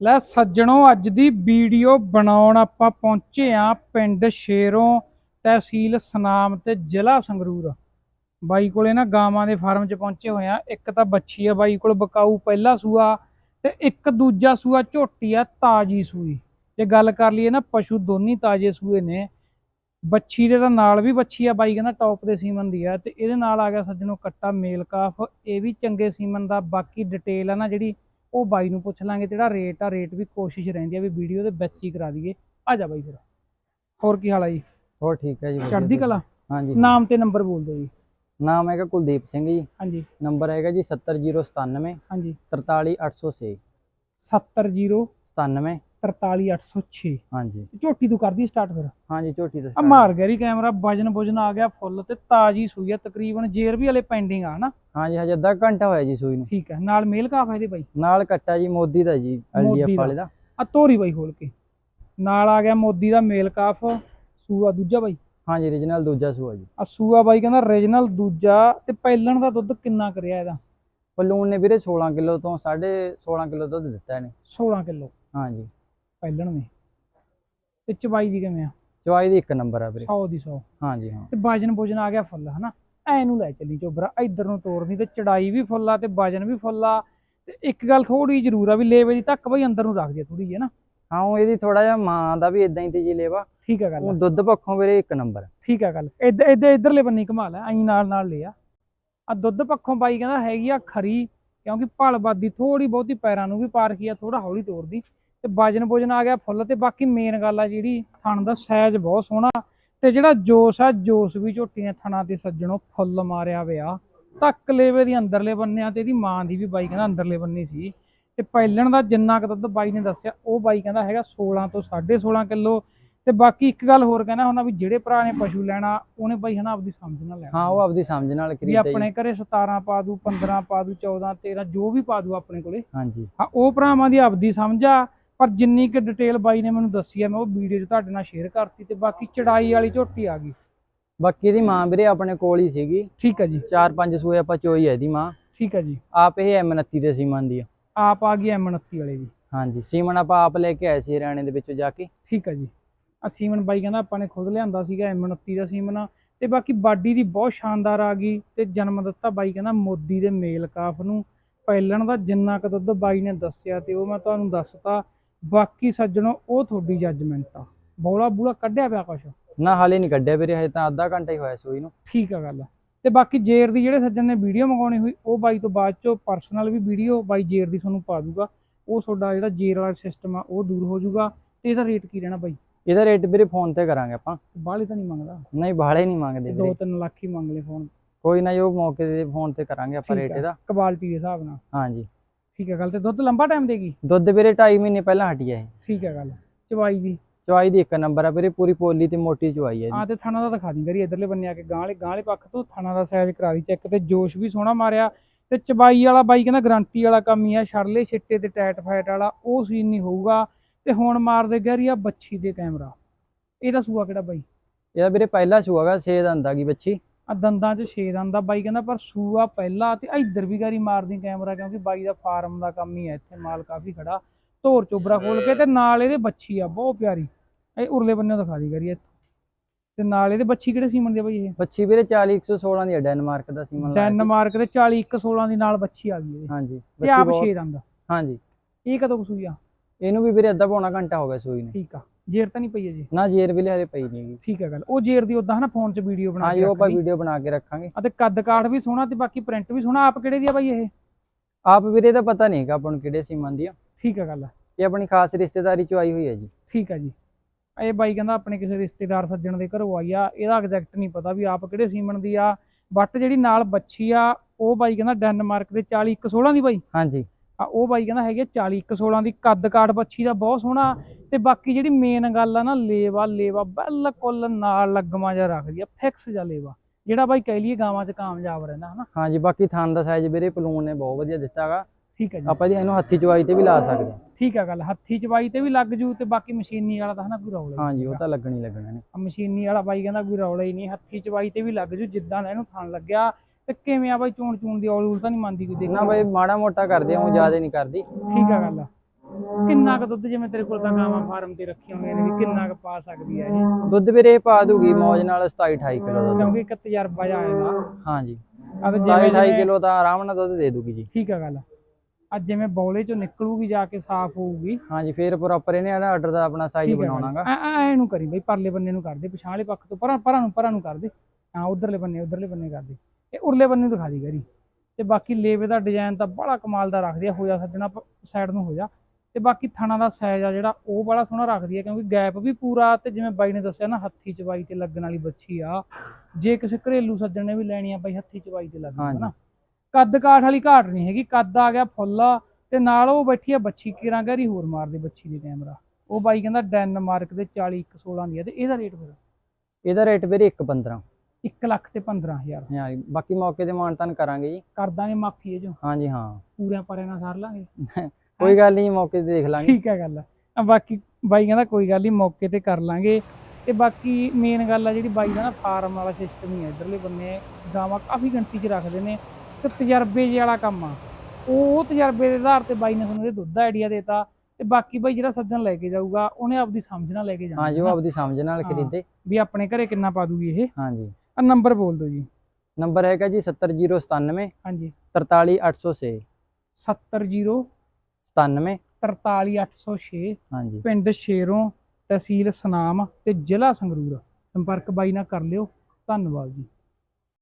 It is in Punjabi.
ਲੈ ਸੱਜਣੋ, ਅੱਜ ਦੀ ਵੀਡੀਓ ਬਣਾਉਣ ਆਪਾਂ ਪਹੁੰਚੇ ਆ ਪਿੰਡ ਸ਼ੇਰੋਂ ਤਹਿਸੀਲ ਸਨਾਮ ਤੇ ਜ਼ਿਲ੍ਹਾ ਸੰਗਰੂਰ। ਬਾਈ ਕੋਲੇ ਨਾ ਗਾਵਾਂ ਦੇ ਫਾਰਮ 'ਚ ਪਹੁੰਚੇ ਹੋਏ ਆ ਇੱਕ ਤਾਂ ਬੱਚੀ ਆ ਬਾਈ ਕੋਲ, ਬਕਾਊ ਪਹਿਲਾ ਸੂਆ ਤੇ ਇੱਕ ਦੂਜਾ ਸੂਆ ਝੋਟੀ ਆ, ਤਾਜੀ ਸੂਈ। ਜੇ ਗੱਲ ਕਰ ਲਈਏ ਨਾ, ਪਸ਼ੂ ਦੋਨੀ ਤਾਜੇ ਸੂਏ ਨੇ। ਬੱਚੀ ਦੇ ਤਾਂ ਨਾਲ ਵੀ ਬੱਚੀ ਆ ਬਾਈ, ਕਹਿੰਦਾ ਟੌਪ ਦੇ ਸੀਮਨ ਦੀ ਆ ਤੇ ਇਹਦੇ ਨਾਲ ਆ ਗਿਆ ਸੱਜਣੋ ਕੱਟਾ ਮੇਲ ਕਾਫ। ਇਹ ਵੀ ਚੰਗੇ ਸੀਮਨ ਦਾ, ਬਾਕੀ ਡਿਟੇਲ ਆ ਨਾ ਜਿਹੜੀ ਉਹ ਬਾਈ ਨੂੰ ਪੁੱਛ ਲਾਂਗੇ ਜਿਹੜਾ ਰੇਟ ਆ ਰੇਟ ਵੀ ਕੋਸ਼ਿਸ਼ ਰਹਿੰਦੀ ਆ ਵੀ ਵੀਡੀਓ ਦੇ ਵਿੱਚ ਹੀ ਕਰਾ ਦਈਏ। ਆ ਜਾ ਬਾਈ ਫਿਰ। ਹੋਰ ਕੀ ਹਾਲ ਆ ਜੀ? ਹੋਰ ਠੀਕ ਹੈ ਜੀ ਚੜ੍ਹਦੀ ਤੁਸੀਂ? ਕਲਾ? ਹਾਂਜੀ। ਨਾਮ ਤੇ ਨੰਬਰ ਬੋਲ ਦਿਓ ਜੀ। ਨਾਮ ਹੈਗਾ ਕੁਲਦੀਪ ਸਿੰਘ ਜੀ। ਹਾਂਜੀ। ਨੰਬਰ ਹੈਗਾ ਜੀ 70097 ਹਾਂਜੀ। 43806 700 97 43806 ਹਾਂਜੀ। ਝੋਟੀ ਤੂੰ ਕਰਦੀ ਸਟਾਰਟ ਫਿਰ? ਹਾਂਜੀ ਝੋਟੀ ਦਾ ਆ ਮਾਰ ਗਿਆ ਰੀ ਕੈਮਰਾ ਵਜਨ ਵਜਨ ਆ ਗਿਆ ਫੁੱਲ ਤੇ ਤਾਜੀ ਸੂਈ ਆ ਤਕਰੀਬਨ ਜੇਰ ਵੀ ਹਲੇ ਪੈਂਡਿੰਗ ਆ ਹਨਾ? ਹਾਂਜੀ ਹਜੇ ਅੱਧਾ ਘੰਟਾ ਹੋਇਆ ਜੀ ਸੂਈ ਨੂੰ। ਠੀਕ ਹੈ ਨਾਲ ਮੇਲ ਕਾਫ ਇਹਦੇ ਬਾਈ? ਨਾਲ ਕੱਟਾ ਜੀ ਮੋਦੀ ਦਾ ਜੀ ਐਲਡੀਐਫ। ਵਾਲੇ ਦਾ। ਆ ਤੋਰੀ ਬਾਈ ਖੋਲ ਕੇ। ਨਾਲ ਆ ਗਿਆ ਮੋਦੀ ਦਾ ਮੇਲ ਕਾਫ ਸੂਆ ਦੂਜਾ ਬਾਈ? ਹਾਂਜੀ origignal ਦੂਜਾ ਸੂਆ ਜੀ। ਆ ਸੂਆ ਬਾਈ ਕਹਿੰਦਾ ਰੀਜਨਲ ਦੂਜਾ ਤੇ ਪਹਿਲਣ ਦਾ ਦੁੱਧ ਕਿੰਨਾ ਕਰਿਆ ਇਹਦਾ? ਪਲੂਨ ਨੇ ਵੀਰੇ 16 ਕਿਲੋ ਤੋਂ 16.5 ਕਿਲੋ ਦੁੱਧ ਦਿੱਤਾ ਇਹਨੇ। 16 ਕਿਲੋ। ਹਾਂਜੀ। ਪਹਿਲਣ ਨੇ ਤੇ ਚਬਾਈ ਦੀ ਕਿਵੇਂ ਆ? ਚਵਾਈ ਦੀ ਇੱਕ ਨੰਬਰ ਆ ਵੀਰੇ। 100 ਦੀ 100 ਹਾਂਜੀ ਹਾਂ। ਤੇ ਵਜਨ ਵਜਨ ਆ ਗਿਆ ਫੁੱਲ ਹਨਾ? ਐ ਨੂੰ ਲੈ ਚੱਲੀ ਚੋਬਰਾ। ਇੱਧਰ ਨੂੰ ਤੋੜਨੀ ਤੇ ਚੜਾਈ ਵੀ ਫੁੱਲ ਆ ਤੇ ਵਜਨ ਵੀ ਫੁੱਲ ਆ। ਤੇ ਇੱਕ ਗੱਲ ਥੋੜੀ ਜ਼ਰੂਰ ਆ ਵੀ ਲੇਵੇ ਦੀ ਤੱਕ ਬਈ ਅੰਦਰ ਨੂੰ ਰੱਖ ਦੇ ਥੋੜੀ ਜਿਹੀ ਨਾ ਹਾਂ ਉਹ ਇਹਦੀ ਥੋੜਾ ਜਿਹਾ ਮਾਂ ਦਾ ਵੀ ਇਦਾਂ ਹੀ ਤੇ ਜੀ ਲੇਵਾ। ਠੀਕ ਆ ਗੱਲ ਉਹ ਦੁੱਧ ਪੱਖੋਂ ਵੀਰੇ ਇੱਕ ਨੰਬਰ ਠੀਕ ਆ ਗੱਲ। ਇੱਧਰ ਇੱਧਰ ਇੱਧਰਲੇ ਬੰਨੀ ਕਮਾਲ ਆ ਐਂ ਨਾਲ ਨਾਲ ਲਿਆ ਆ। ਦੁੱਧ ਪੱਖੋਂ ਬਾਈ ਕਹਿੰਦਾ ਹੈਗੀ ਆ ਖਰੀ ਕਿਉਂਕਿ ਭਲਬਾਦੀ ਥੋੜੀ ਬਹੁਤੀ ਪੈਰਾਂ ਨੂੰ ਵੀ ਪਾਰਕੀ ਆ ਥੋੜਾ ਹੌਲੀ ਤੋੜਦੀ ਤੇ ਵਜਨ ਵਜਨ ਆ ਗਿਆ ਫੁੱਲ ਤੇ ਬਾਕੀ ਮੇਨ ਗੱਲ ਆ ਜਿਹੜੀ ਥਣ ਦਾ ਸਾਈਜ਼ ਬਹੁਤ ਸੋਹਣਾ ਤੇ ਜਿਹੜਾ ਜੋਸ਼ ਆ ਜੋਸ਼ ਵੀ ਝੋਟੀਆਂ ਥਣਾ ਤੇ ਸੱਜਣੋਂ ਫੁੱਲ ਮਾਰਿਆ ਹੋਇਆ। ਤੱਕ ਲੇਵੇ ਦੀ ਅੰਦਰਲੇ ਬੰਨਿਆਂ ਤੇ ਇਹਦੀ ਮਾਂ ਦੀ ਵੀ ਬਾਈ ਕਹਿੰਦਾ ਅੰਦਰਲੇ ਬੰਨੇ ਸੀ। ਤੇ ਪਹਿਲਣ ਦਾ ਜਿੰਨਾ ਕੁ ਦੁੱਧ ਬਾਈ ਨੇ ਦੱਸਿਆ ਉਹ ਬਾਈ ਕਹਿੰਦਾ ਹੈਗਾ 16 ਤੋਂ 16.5 ਕਿਲੋ। ਤੇ ਬਾਕੀ ਇੱਕ ਗੱਲ ਹੋਰ ਕਹਿੰਦਾ ਹੁੰਦਾ ਵੀ ਜਿਹੜੇ ਭਰਾ ਨੇ ਪਸ਼ੂ ਲੈਣਾ ਉਹਨੇ ਬਾਈ ਹਨਾ ਆਪਦੀ ਸਮਝ ਨਾਲ ਲੈਣਾ। ਹਾਂ ਉਹ ਆਪਦੀ ਸਮਝ ਨਾਲ ਵੀ ਖਰੀਦਦਾ ਜੀ। ਆਪਣੇ ਘਰੇ 17 ਪਾ ਦੂ 15 ਪਾ ਦੂ 14 13 ਜੋ ਵੀ ਪਾ ਦੂ ਆਪਣੇ ਕੋਲੇ। ਹਾਂਜੀ। ਹਾਂ ਉਹ ਭਰਾਵਾਂ ਦੀ ਆਪਦੀ ਸਮਝ ਆ ਪਰ ਜਿੰਨੀ ਕਿ ਡਿਟੇਲ ਬਾਈ ਨੇ ਮੈਨੂੰ ਦੱਸੀ ਆ ਮੈਂ ਉਹ ਵੀਡੀਓ 'ਚ ਤੁਹਾਡੇ ਨਾਲ ਸ਼ੇਅਰ ਕਰਤੀ ਤੇ ਬਾਕੀ ਚੜਾਈ ਵਾਲੀ ਝੋਟੀ ਆ ਗਈ। ਬਾਕੀ ਇਹਦੀ ਮਾਂ ਵੀਰੇ ਆਪਣੇ ਕੋਲ ਹੀ ਸੀਗੀ। ਠੀਕ ਹੈ ਜੀ। ਚਾਰ ਪੰਜ ਸੂਏ ਆਪਾਂ ਚੋਈ ਹੈ ਇਹਦੀ ਮਾਂ। ਠੀਕ ਹੈ ਜੀ। ਆਪ ਇਹ M29 ਦੇ ਸੀਮਨ ਦੀ ਆ। ਆਪ ਆ ਗਈ M29 ਵਾਲੇ ਵੀ ਹਾਂਜੀ ਸੀਮਨ ਆਪਾਂ ਆਪ ਲੈ ਕੇ ਆਏ ਸੀ ਹਰਿਆਣੇ ਦੇ ਵਿੱਚੋਂ ਜਾ ਕੇ। ਠੀਕ ਹੈ ਜੀ। ਆ ਸੀਮਨ ਬਾਈ ਕਹਿੰਦਾ ਆਪਾਂ ਨੇ ਖੁਦ ਲਿਆਂਦਾ ਸੀਗਾ M29 ਦਾ ਸੀਮਨ। ਤੇ ਬਾਕੀ ਬਾਡੀ ਦੀ ਬਹੁਤ ਸ਼ਾਨਦਾਰ ਆ ਗਈ ਤੇ ਜਨਮ ਦਿੱਤਾ ਬਾਈ ਕਹਿੰਦਾ ਮੋਦੀ ਦੇ ਮੇਲ ਕਾਫ ਨੂੰ। ਪਹਿਲਣ ਦਾ ਜਿੰਨਾ ਕੁ ਦੁੱਧ ਬਾਈ ਨੇ ਦੱਸਿਆ ਤੇ ਉਹ ਮੈਂ ਤੁਹਾਨੂੰ ਦੱਸਤਾ। ਬਾਕੀ ਸੱਜਣੋ ਉਹ ਤੁਹਾਡੀ ਜੱਜਮੈਂਟ ਆ। ਬੌਲਾ ਬੂਲਾ ਕੱਢਿਆ ਪਿਆ ਕੁਛ? ਨਾ ਹਾਲੇ ਨਹੀਂ ਕੱਢਿਆ ਵੀਰੇ ਹਜੇ ਤਾਂ ਅੱਧਾ ਘੰਟਾ ਹੀ ਹੋਇਆ ਸੂਈ ਨੂੰ। ਠੀਕ ਆ ਗੱਲ। ਤੇ ਬਾਕੀ ਜੇਰ ਦੀ ਜਿਹੜੇ ਸੱਜਣ ਨੇ ਵੀਡੀਓ ਮੰਗਾਉਣੀ ਹੋਈ ਉਹ ਬਾਈ ਤੋਂ ਬਾਅਦ ਚੋਂ ਪਰਸਨਲ ਵੀ ਵੀਡੀਓ ਬਾਈ ਜੇਰ ਦੀ ਤੁਹਾਨੂੰ ਪਾ ਦੂਗਾ। ਉਹ ਤੁਹਾਡਾ ਜਿਹੜਾ ਜੇਰ ਵਾਲਾ ਸਿਸਟਮ ਆ ਉਹ ਦੂਰ ਹੋ ਜਾਊਗਾ। ਤੇ ਇਹਦਾ ਰੇਟ ਕੀ ਰਹਿਣਾ ਬਾਈ? ਇਹਦਾ ਰੇਟ ਵੀਰੇ ਫੋਨ ਤੇ ਕਰਾਂਗੇ ਆਪਾਂ। ਬਾਹਲੇ ਤਾਂ ਨਹੀਂ ਮੰਗਦਾ? ਨਹੀਂ ਬਾਹਲੇ ਨਹੀਂ ਮੰਗਦੇ ਵੀਰੇ। 2-3 ਲੱਖ ਹੀ ਮੰਗ ਲੈ ਫੋਨ ਕੋਈ ਨਾ ਜੋ ਮੌਕੇ ਦੇ ਫੋਨ ਤੇ ਕਰਾਂਗੇ ਆਪਾਂ ਰੇਟ। ਇਹਦਾ। ਕੁਆਲਿਟੀ ਦੇ ਹਿਸਾਬ ਨਾਲ। ਹਾਂਜੀ। ਠੀਕ ਹੈ ਗੱਲ ਤੇ ਦੁੱਧ ਲੰਬਾ ਟਾਈਮ ਦੇਗੀ? ਦੁੱਧ ਵੀਰੇ 2.5 ਮਹੀਨੇ ਪਹਿਲਾਂ ਹਟਿਆ ਇਹ। ਠੀਕ ਹੈ ਗੱਲ ਚਵਾਈ ਦੀ। ਚਵਾਈ ਦੀ ਇੱਕ ਨੰਬਰ ਆ ਵੀਰੇ ਪੂਰੀ ਪੋਲੀ ਤੇ ਮੋਟੀ ਚਵਾਈ ਹੈ ਆ ਜੀ ਤੇ ਥਣਾ ਦਾ ਦਿਖਾ ਦਿੰਦਾ ਰੀ ਇਧਰਲੇ ਬੰਨੇ ਆ ਕੇ ਗਾਂ ਵਾਲੇ ਗਾਂ ਵਾਲੇ ਪੱਖ ਤੋਂ ਥਣਾ ਦਾ ਸਾਈਜ਼ ਕਰਾ ਦੀ ਚੈੱਕ ਤੇ ਜੋਸ਼ ਵੀ ਸੋਹਣਾ ਮਾਰਿਆ। ਤੇ ਚਬਾਈ ਵਾਲਾ ਬਾਈ ਕਹਿੰਦਾ ਗਰੰਟੀ ਵਾਲਾ ਕੰਮ ਹੀ ਆ ਛੜਲੇ ਛਿੱਟੇ ਤੇ ਟੈਟ ਫੈਟ ਵਾਲਾ ਉਹ ਸੀਨ ਨਹੀਂ ਹੋਊਗਾ। ਤੇ ਹੁਣ ਮਾਰਦੇ ਗੈਰੀ ਆ ਬੱਚੀ ਦੇ ਕੈਮਰਾ ਇਹਦਾ ਸੂਆ ਕਿਹੜਾ ਬਾਈ? ਇਹਦਾ ਵੀਰੇ ਪਹਿਲਾ ਸੂਆਗਾ 6 ਦੰਦ ਗਈ ਬੱਚੀ। ਆ ਦੰਦਾਂ 'ਚ ਛੇ ਦੰਦ ਆ ਬਾਈ ਕਹਿੰਦਾ ਪਰ ਸੂਆ ਪਹਿਲਾ ਤੇ ਇੱਧਰ ਵੀ ਗਾਰੀ ਮਾਰਦੀ ਕੈਮਰਾ ਕਿਉਂਕਿ ਬਾਈ ਦਾ ਫਾਰਮ ਦਾ ਕੰਮ ਹੀ ਆ ਇੱਥੇ ਮਾਲ ਕਾਫੀ ਖੜਾ। ਧੋਰ ਚੋਬਰਾ ਖੋਲ ਕੇ ਤੇ ਨਾਲ ਇਹਦੇ ਬੱਚੀ ਆ ਬਹੁਤ ਪਿਆਰੀ। ਇਹ ਉਰਲੇ ਬੰਨੇ ਦਿਖਾ ਦੀ ਗਰੀ ਤੇ ਨਾਲ ਇਹਦੇ ਬੱਚੀ ਕਿਹੜੇ ਸੀਮਨ ਦੀ ਬਾਈ ਇਹ? ਬੱਚੀ ਵੀਰੇ 40 116 ਦੀ ਹੈ ਡੈਨਮਾਰਕ ਦਾ ਸੀਮਨ। ਡੈਨਮਾਰਕ ਦੇ 40 116 ਦੀ ਨਾਲ ਬੱਚੀ ਆ ਗਈ ਇਹਦੀ ਹਾਂਜੀ ਤੇ ਆਪ ਛੇ ਦੰਦ। ਹਾਂਜੀ। ਇਹ ਕਦੋਂ ਕਸੂਈ ਆ? ਇਹਨੂੰ ਵੀ ਵੀਰੇ ਅੱਧਾ ਪੌਣਾ ਘੰਟਾ ਹੋ ਗਿਆ ਸੂਈ ਨੂੰ। ਠੀਕ ਆ। ਜੇਰ ਤਾਂ ਨਹੀਂ ਪਈ ਅਜੇ ਨਾ ਜੇਰ ਵੀ ਹਲੇ ਪਈ ਨਹੀਂ ਹੈਗੀ। ਠੀਕ ਆ ਗੱਲ। ਉਹ ਜੇਰ ਦੀ ਉਦਾਂ ਹਨਾ ਫੋਨ 'ਚ ਵੀਡੀਓ ਬਣਾ ਕੇ ਉਹ ਆਪਾਂ ਰੱਖਣੀ। ਵੀਡੀਓ ਬਣਾ ਕੇ ਰੱਖਾਂਗੇ। ਅਤੇ ਕੱਦ ਕਾਠ ਵੀ ਸੋਹਣਾ ਤੇ ਬਾਕੀ ਪ੍ਰਿੰਟ ਵੀ ਸੋਹਣਾ। ਆਪ ਕਿਹੜੇ ਦੀ ਆ ਬਾਈ ਇਹ? ਆਪ ਵੀਰੇ ਦਾ ਪਤਾ ਨਹੀਂ ਹੈਗਾ ਆਪਾਂ ਨੂੰ ਕਿਹੜੇ ਸੀਮਨ ਦੀ ਆ। ਠੀਕ ਆ ਗੱਲ। ਇਹ ਆਪਣੀ ਖਾਸ ਰਿਸ਼ਤੇਦਾਰੀ ਚ ਆਈ ਹੋਈ ਹੈ ਜੀ। ਠੀਕ ਆ ਜੀ। ਇਹ ਬਾਈ ਕਹਿੰਦਾ ਆਪਣੇ ਕਿਸੇ ਰਿਸ਼ਤੇਦਾਰ ਸੱਜਣ ਦੇ ਘਰੋਂ ਆਈ ਆ। ਇਹਦਾ ਐਗਜ਼ੈਕਟ ਨਹੀਂ ਪਤਾ ਵੀ ਆਪ ਕਿਹੜੇ ਸੀਮਨ ਦੀ ਆ। ਬਟ ਜਿਹੜੀ ਨਾਲ ਬੱਚੀ ਆ ਉਹ ਬਾਈ ਕਹਿੰਦਾ ਡੈਨਮਾਰਕ ਦੇ 40 116 ਦੀ ਬਾਈ। ਹਾਂਜੀ। ਆ ਉਹ ਬਾਈ ਕਹਿੰਦਾ ਹੈਗੇ 40 116 ਦੀ ਕੱਦ ਕਾਠ ਬੱਚੀ ਦਾ ਬਹੁਤ ਸੋਹਣਾ। ਤੇ ਬਾਕੀ ਜਿਹੜੀ ਮੇਨ ਗੱਲ ਆ ਨਾ ਲੇਵਾ ਲੇਵਾ ਬਿਲਕੁਲ ਨਾਲ ਲੱਗਮਾ ਜਿਹਾ ਰੱਖਦੀ ਆ ਫਿਕਸ ਜਿਹਾ ਲੇਵਾ ਜਿਹੜਾ ਬਾਈ ਕਹਿ ਲਈਏ ਗਾਵਾਂ 'ਚ ਕਾਮਯਾਬ ਰਹਿੰਦਾ ਹਨਾ? ਹਾਂਜੀ ਬਾਕੀ ਥਣ ਦਾ ਸਾਈਜ਼ ਵੀਰੇ ਪਲੂਨ ਨੇ ਬਹੁਤ ਵਧੀਆ ਦਿੱਤਾਗਾ ਠੀਕ ਹੈ ਜੀ। ਆਪਾਂ ਜੀ ਇਹਨੂੰ ਹੱਥੀ ਚਵਾਈ ਤੇ ਵੀ ਲਾ ਸਕਦੇ ਹਾਂ। ਠੀਕ ਆ ਗੱਲ ਹੱਥੀ ਚਵਾਈ ਤੇ ਵੀ ਲੱਗ ਜੂ ਤੇ ਬਾਕੀ ਮਸ਼ੀਨੀ ਵਾਲਾ ਤਾਂ ਹਨਾ ਕੋਈ ਰੌਲਾ ਹੀ ਹਾਂਜੀ ਉਹ ਤਾਂ ਲੱਗਣੀ ਲੱਗਣਾ ਨੇ ਮਸ਼ੀਨੀ ਵਾਲਾ ਬਾਈ ਕਹਿੰਦਾ ਕੋਈ ਰੌਲਾ ਹੀ ਨਹੀਂ ਹੱਥੀ ਚਵਾਈ ਤੇ ਵੀ ਲੱਗ ਜੂ ਜਿੱਦਾਂ ਦਾ ਇਹਨੂੰ ਥਣ ਲੱਗਿਆ ਤੇ ਕਿਵੇਂ ਆ ਬਾਈ ਚੂਣ ਚੂਣ ਦੀ ਔਲ ਉਲ ਤਾਂ ਨਹੀਂ ਮੰਨਦੀ ਕੋਈ ਦੇਖ ਨਾ ਬਈ ਮਾੜਾ ਮੋਟਾ ਕਰਦੇ ਹਾਂ ਉਹ ਜ਼ਿਆਦਾ ਨਹੀਂ ਕਰਦੀ। ਠੀਕ ਆ ਗੱਲ ਕਿੰਨਾ ਕੁ ਦੁੱਧ ਜਿਵੇਂ ਤੇਰੇ ਕੋਲ ਤਾਂ ਗਾਵਾਂ ਫਾਰਮ ਤੇ ਰੱਖੀਆਂ ਹੋਈਆਂ ਨੇ ਵੀ ਕਿੰਨਾ ਕੁ ਪਾ ਸਕਦੀ ਹੈ ਇਹ? ਦੁੱਧ ਵੀਰੇ ਪਾ ਦੂਗੀ ਮੌਜ ਨਾਲ 27 28 ਕਿਲੋ ਦੁੱਧ। ਕਿਉਂਕਿ ਇੱਕ ਤਜਰਬਾ ਜਾ ਆਏਗਾ ਹਾਂਜੀ। ਆ ਤੇ 27 ਜਿਵੇਂ 28 ਜਿਵੇਂ ਕਿਲੋ ਤਾਂ ਆਰਾਮ ਨਾਲ ਦੁੱਧ ਦੇ ਦੂਗੀ ਜੀ। ਠੀਕ ਆ ਗੱਲ ਅੱਜ ਜਿਵੇਂ ਬੌਲੇ ਚੋਂ ਨਿਕਲੂਗੀ ਜਾ ਕੇ ਸਾਫ਼ ਹੋਊਗੀ। ਹਾਂਜੀ ਫੇਰ ਪ੍ਰੋਪਰ ਇਹਨੇ ਇਹਦਾ ਆਰਡਰ ਦਾ ਆਪਣਾ ਸਾਈਜ਼ ਬਣਾਉਣਾਗਾ। ਐ ਨੂੰ ਕਰੀ ਬਈ ਪਰਲੇ ਬੰਨੇ ਨੂੰ ਕਰਦੇ ਪਿਛਾਂ ਵਾਲੇ ਪੱਖ ਤੋਂ ਪਰਾਂ ਪਰਾਂ ਨੂੰ ਪਰਾਂ ਨੂੰ ਕਰਦੇ ਹਾਂ ਉਧਰਲੇ ਬੰਨੇ ਉਧਰਲੇ ਬੰਨੇ ਕਰਦੇ ਇਹ ਉਰਲੇ ਬੰਨੇ ਦਿਖਾ ਦੀ ਕਰੀ ਤੇ ਬਾਕੀ ਲੇਵੇ ਦਾ ਡਿਜ਼ਾਈਨ ਤਾਂ ਬੜਾ ਕਮਾਲ ਦਾ ਰੱਖਦੀ ਆ ਹੋ ਜਾ ਸੱਜਣਾ ਸਾਈਡ ਨੂੰ ਹੋ ਜਾ। ਤੇ ਬਾਕੀ ਥਣਾ ਦਾ ਸਾਈਜ਼ ਆ ਜਿਹੜਾ ਉਹ ਬੜਾ ਸੋਹਣਾ ਰੱਖਦੀ ਆ ਕਿਉਂਕਿ ਗੈਪ ਵੀ ਪੂਰਾ ਤੇ ਜਿਵੇਂ ਬਾਈ ਨੇ ਦੱਸਿਆ ਨਾ ਹੱਥੀ ਚਵਾਈ ਤੇ ਲੱਗਣ ਵਾਲੀ ਬੱਚੀ ਆ। ਜੇ ਕਿਸੇ ਘਰੇਲੂ ਸੱਜਣ ਨੇ ਵੀ ਲੈਣੀ ਆ ਬਾਈ ਹੱਥੀ ਚਵਾਈ ਤੇ ਲੱਗਣੀ। ਹਨਾ। ਕੱਦ ਕਾਠ ਵਾਲੀ ਘਾਟ ਨਹੀਂ ਹੈਗੀ ਕੱਦ ਆ ਗਿਆ ਫੁੱਲ ਤੇ ਨਾਲ ਉਹ ਬੈਠੀ ਆ ਬੱਚੀ ਕਿਰਾਂ ਗਹਿਰੀ ਹੋਰ ਮਾਰਦੇ ਬੱਚੀ ਦੇ ਕੈਮਰਾ ਉਹ ਬਾਈ ਕਹਿੰਦਾ ਡੈਨਮਾਰਕ ਦੇ 40 116 ਦੀ ਆ ਤੇ ਇਹਦਾ ਰੇਟ ਫਿਰ? ਇਹਦਾ ਰੇਟ ਵੀਰੇ 1.15 1 ਲੱਖ ਤੇ 15000 ਹਾਂਜੀ ਬਾਕੀ ਮੌਕੇ ਤੇ ਮਾਨਤਾਨ ਕਰਾਂਗੇ ਜੀ। ਕਰ ਦਾਂਗੇ ਮਾਫੀ ਇਹ ਜੋ। ਹਾਂਜੀ ਹਾਂ। ਪੂਰਿਆਂ ਪਰਿਆਂ ਨਾਲ ਸਾਰ ਲਾਂਗੇ। ਕੋਈ ਗੱਲ ਨਹੀਂ ਮੌਕੇ ਤੇ ਦੇਖ ਲਾਂਗੇ। ਠੀਕ ਹੈ ਗੱਲ। ਆ ਬਾਕੀ ਬਾਈ ਕਹਿੰਦਾ ਕੋਈ ਗੱਲ ਨਹੀਂ ਮੌਕੇ ਤੇ ਕਰ ਲਾਂਗੇ। ਤੇ ਬਾਕੀ ਮੇਨ ਗੱਲ ਆ ਜਿਹੜੀ ਬਾਈ ਦਾ ਨਾ ਫਾਰਮ ਵਾਲਾ ਸਿਸਟਮ ਹੀ ਆ ਇਧਰਲੇ ਬੰਨੇ ਗਾਵਾਂ ਕਾਫੀ ਗਿਣਤੀ 'ਚ ਰੱਖਦੇ ਨੇ। ਤੇ ਤਜਰਬੇ ਜਿਹੇ ਵਾਲਾ ਕੰਮ ਆ। ਉਹ ਤਜਰਬੇ ਦੇ ਆਧਾਰ ਤੇ ਬਾਈ ਨੇ ਤੁਹਾਨੂੰ ਇਹ ਦੁੱਧ ਦਾ ਆਈਡੀਆ ਦੇਤਾ। ਤੇ ਬਾਕੀ ਬਾਈ ਜਿਹੜਾ ਸੱਜਣ ਲੈ ਕੇ ਜਾਊਗਾ ਉਹਨੇ ਆਪਦੀ ਸਮਝ ਨਾਲ ਲੈ ਕੇ ਜਾਣਾ ਹਾਂਜੀ ਉਹ ਹਨਾ। ਆਪਦੀ ਸਮਝ ਨਾਲ ਹਾਂ। ਖਰੀਦੇ। ਵੀ ਆਪਣੇ ਘਰੇ ਕਿੰਨਾ ਪਾ ਦੂਗੀ ਇਹ। ਹਾਂਜੀ ਆ ਨੰਬਰ ਬੋਲ ਦਿਓ ਜੀ। ਨੰਬਰ ਹੈਗਾ ਜੀ 70097 ਹਾਂਜੀ। 43806 700 97 43806 ਹਾਂਜੀ। ਪਿੰਡ ਸ਼ੇਰੋਂ ਤਹਿਸੀਲ ਸਨਾਮ ਤੇ ਜ਼ਿਲ੍ਹਾ ਸੰਗਰੂਰ। ਸੰਪਰਕ ਬਾਈ ਨਾਲ ਕਰ ਲਿਓ। ਧੰਨਵਾਦ ਜੀ।